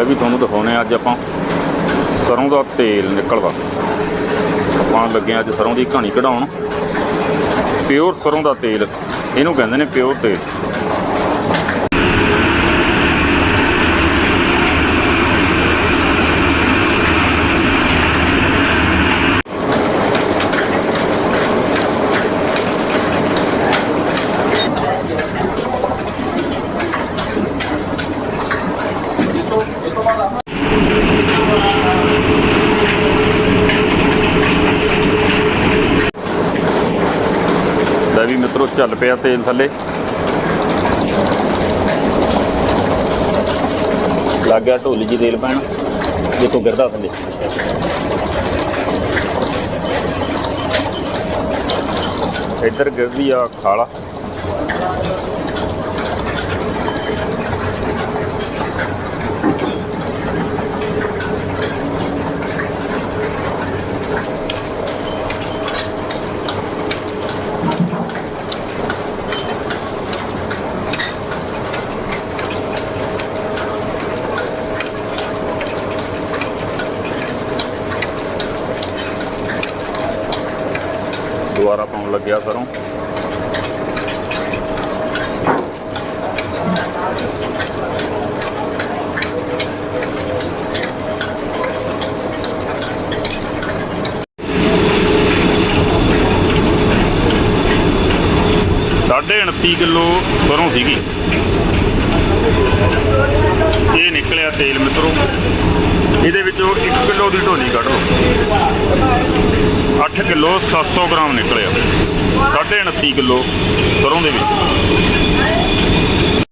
ਇਹ ਵੀ ਤੁਹਾਨੂੰ ਦਿਖਾਉਣੇ ਆ, ਅੱਜ ਆਪਾਂ ਸਰੋਂ ਦਾ ਤੇਲ ਨਿਕਲਦਾ। ਆਪਾਂ ਲੱਗੇ ਹਾਂ ਅੱਜ ਸਰੋਂ ਦੀ ਕਹਾਣੀ ਕਢਾਉਣ। ਪਿਓਰ ਸਰੋਂ ਦਾ ਤੇਲ, ਇਹਨੂੰ ਕਹਿੰਦੇ ਨੇ ਪਿਓਰ ਤੇਲ। ਲੈ ਵੀ ਮਿੱਤਰੋ, ਚੱਲ ਪਿਆ ਤੇਲ ਥੱਲੇ। ਲੱਗ ਗਿਆ ਢੋਲੀ ਜੀ ਤੇਲ ਪੈਣ। ਜਿੱਥੋਂ ਗਿਰਦਾ ਥੱਲੇ। ਇੱਧਰ ਗਿਰਦੀ ਆ, ਖਾਲਾ। ਦੁਬਾਰਾ ਪਾਉਣ ਲੱਗਿਆ ਸਰੋਂ। ਸਾਢੇ 29 ਕਿਲੋ ਸਰੋਂ ਸੀਗੀ। ਇਹ ਨਿਕਲਿਆ ਤੇਲ ਮਿੱਤਰੋ। ਵਿੱਚੋਂ 1 ਕਿਲੋ ਦੀ ਢੋਲੀ ਕੱਢ। ਲਓ 8 ਕਿਲੋ 700 ਗ੍ਰਾਮ ਨਿਕਲਿਆ ਸਾਢੇ 29 ਕਿਲੋ ਸਰੋਂ ਦੇ ਵਿੱਚ।